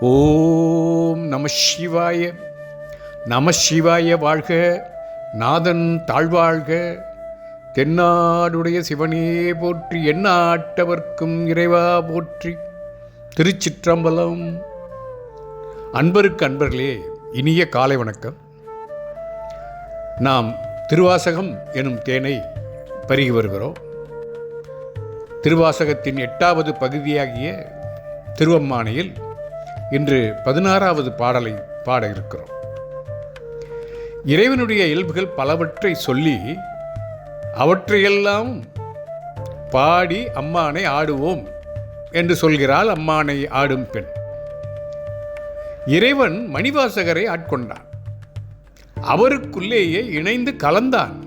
ஓம் நம சிவாய நம சிவாய வாழ்க நாதன் தாழ்வாழ்க. தென்னாடுடைய சிவனே போற்றி எந்நாட்டவர்க்கும் இறைவா போற்றி. திருச்சிற்றம்பலம். அன்பருக்கு அன்பர்களே இனிய காலை வணக்கம். நாம் திருவாசகம் எனும் தேனை பருகி வருகிறோம். திருவாசகத்தின் எட்டாவது பகுதியாகிய திருவம்மானையில் இன்று பதினாறாவது பாடலை பாட இருக்கிறோம். இறைவனுடைய இயல்புகள் பலவற்றை சொல்லி அவற்றையெல்லாம் பாடி அம்மானை ஆடுவோம் என்று சொல்கிறாள் அம்மானை ஆடும் பெண். இறைவன் மணிவாசகரை ஆட்கொண்டான். அவருக்குள்ளேயே இணைந்து கலந்தான்.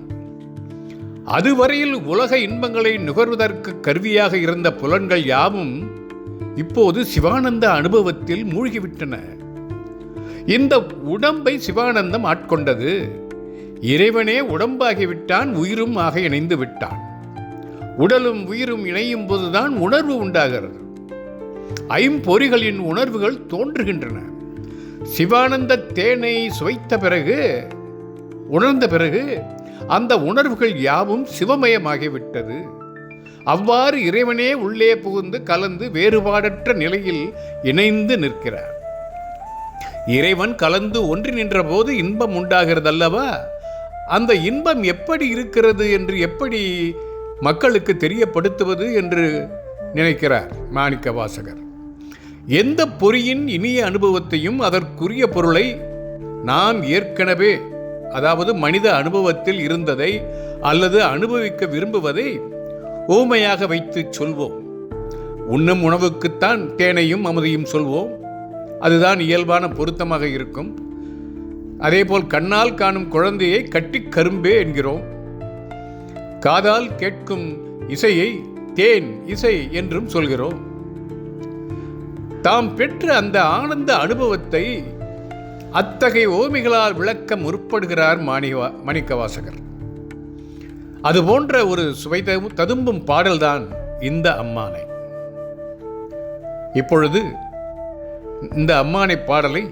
அதுவரையில் உலக இன்பங்களை நுகர்வதற்கு கருவியாக இருந்த புலன்கள் யாவும் இப்போது சிவானந்த அனுபவத்தில் மூழ்கிவிட்டன. இந்த உடம்பை சிவானந்தம் ஆட்கொண்டது. இறைவனே உடம்பாகிவிட்டான் உயிரும் ஆக இணைந்து விட்டான். உடலும் உயிரும் இணையும் போதுதான் உணர்வு உண்டாகிறது. ஐம்பொறிகளின் உணர்வுகள் தோன்றுகின்றன. சிவானந்த தேனை சுவைத்த பிறகு உணர்ந்த பிறகு அந்த உணர்வுகள் யாவும் சிவமயமாகிவிட்டது. அவ்வாறு இறைவனே உள்ளே புகுந்து கலந்து வேறுபாடற்ற நிலையில் இணைந்து நிற்கிறார். இறைவன் கலந்து ஒன்றி நின்றபோது இன்பம் உண்டாகிறது அல்லவா அந்த இன்பம் எப்படி இருக்கிறது என்று எப்படி மக்களுக்கு தெரியப்படுத்துவது என்று நினைக்கிறார் மாணிக்க வாசகர் எந்த பொறியின் இனிய அனுபவத்தையும் அதற்குரிய பொருளை நாம் ஏற்கனவே அதாவது மனித அனுபவத்தில் இருந்ததை அல்லது அனுபவிக்க விரும்புவதை ஊமையாக வைத்து சொல்வோம். உண்ணும் உணவுக்குத்தான் தேனையும் அமுதையும் சொல்வோம். அதுதான் இயல்பான பொருத்தமாக இருக்கும். அதேபோல் கண்ணால் காணும் குழந்தையை கட்டி கரும்பே என்கிறோம். காதால் கேட்கும் இசையை தேன் இசை என்றும் சொல்கிறோம். தாம் பெற்ற அந்த ஆனந்த அனுபவத்தை அத்தகைய ஓமைகளால் விளக்க முற்படுகிறார் மாணிவா மணிக்கவாசகர். அது போன்ற ஒரு சுவை ததும்பும் பாடல்தான் இந்த அம்மானை. இப்பொழுது இந்த அம்மானை பாடலை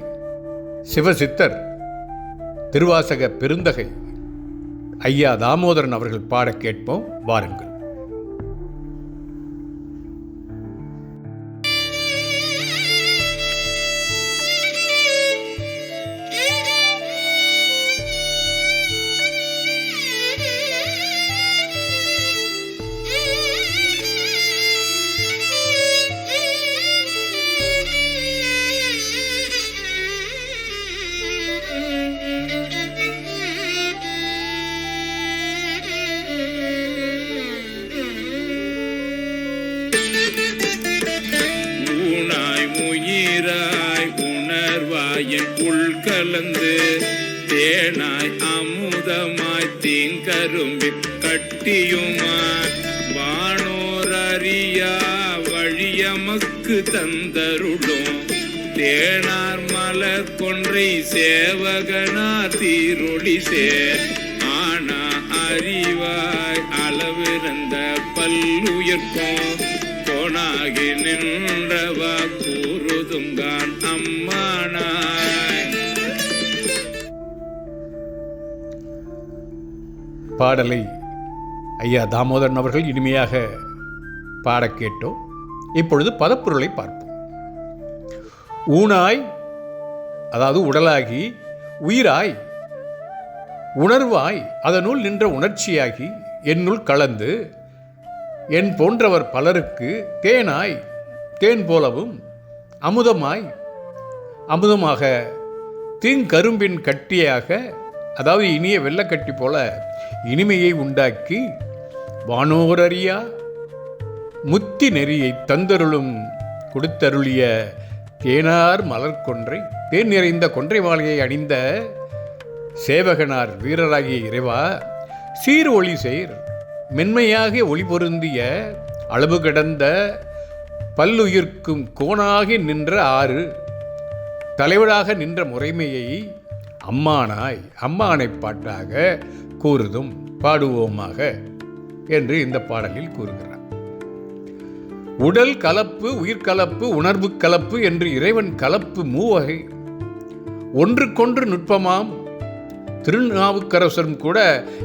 சிவசித்தர் திருவாசக பெருந்தகை ஐயா தாமோதரன் அவர்கள் பாட கேட்போம். வாருங்கள். தேனாயின் உணர்வாயின் உள்கலந்து தேனாய் அமுதமாய் தீங்கரும்பில் கட்டியுமாய் வானோர் அறியா வழியமக்கு தந்தருளும். தேனார் மலர் கொன்றை சேவகனா தீரொளி சேர். ஆனா அறிவாய் அளவிறந்த பல்லுயிர்க்கும் கோணாகி நின்று பாடலை ஐயா தாமோதரன் அவர்கள் இனிமையாக பாடக் கேட்டோம். இப்பொழுது பதப்பொருளை பார்ப்போம். ஊனாய் அதாவது உடலாகி உயிராய் உணர்வாய் அதனுள் நின்ற உணர்ச்சியாகி என்னுள் கலந்து என் போன்றவர் பலருக்கு தேனாய் தேன் போலவும் அமுதமாய் அமுதமாக தீங்கரும்பின் கட்டியாக அதாவது இனிய வெள்ளக்கட்டி போல இனிமையை உண்டாக்கி வானோரறியா முத்தி நெறியை தந்தருளும் கொடுத்தருளிய தேனார் மலர் கொன்றை தேன் நிறைந்த கொன்றை மாலையை அணிந்த சேவகனார் வீரராகிய இறைவா சீர் ஒளி சேர் மென்மையாக ஒளி பொருந்திய அளவு கடந்த பல்லுயிர்க்கும் கோணாகி நின்ற ஆறு தலைவராக நின்ற முறைமையை அம்மானாய் அம்மானை பாட்டாக கூறுதும் பாடுவோமாக என்று இந்த பாடலில் கூறுகிறார். உடல் கலப்பு உயிர்கலப்பு உணர்வு கலப்பு என்று இறைவன் கலப்பு மூவகை ஒன்றுக்கொன்று நுட்பமாம். திருநாவுக்கரசரும் கூட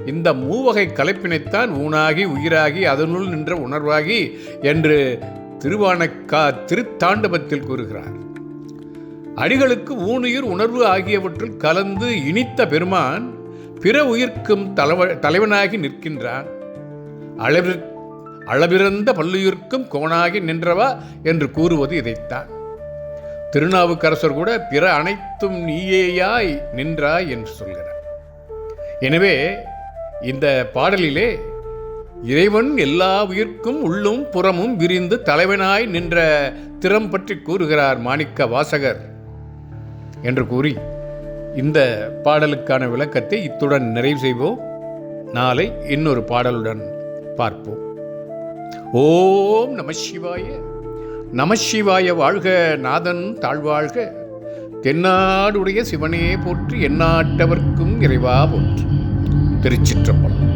இந்த மூவகை கலப்பினைத்தான் ஊனாகி உயிராகி அதனுள் நின்ற உணர்வாகி என்று திருவானக்கா திருத்தாண்டவத்தில் கூறுகிறார். அடிகளுக்கு ஊனுயிர் உணர்வு ஆகியவற்றில் கலந்து இனித்த பெருமான் பிற உயிர்க்கும் தலைவ தலைவனாகி நிற்கின்றான். அளவி அளவிறந்த பல்லுயிர்க்கும் கோணாகி நின்றவா என்று கூறுவது இதைத்தான். திருநாவுக்கரசர் கூட பிற அனைத்தும் நீயேயாய் நின்றாய் என்று சொல்கிறார். எனவே இந்த பாடலிலே இறைவன் எல்லா உயிர்க்கும் உள்ளும் புறமும் விரிந்து தலைவனாய் நின்ற திறம் பற்றி கூறுகிறார் மாணிக்க வாசகர் என்று கூறி இந்த பாடலுக்கான விளக்கத்தை இத்துடன் நிறைவு செய்வோம். நாளை இன்னொரு பாடலுடன் பார்ப்போம். ஓம் நம சிவாய. நம சிவாய வாழ்க நாதன் தாழ்வாழ்க. தென்னாடுடைய சிவனே போற்றி எந்நாட்டவர்க்கும் இறைவா போற்றி. திருச்சிற்றம்பலம்.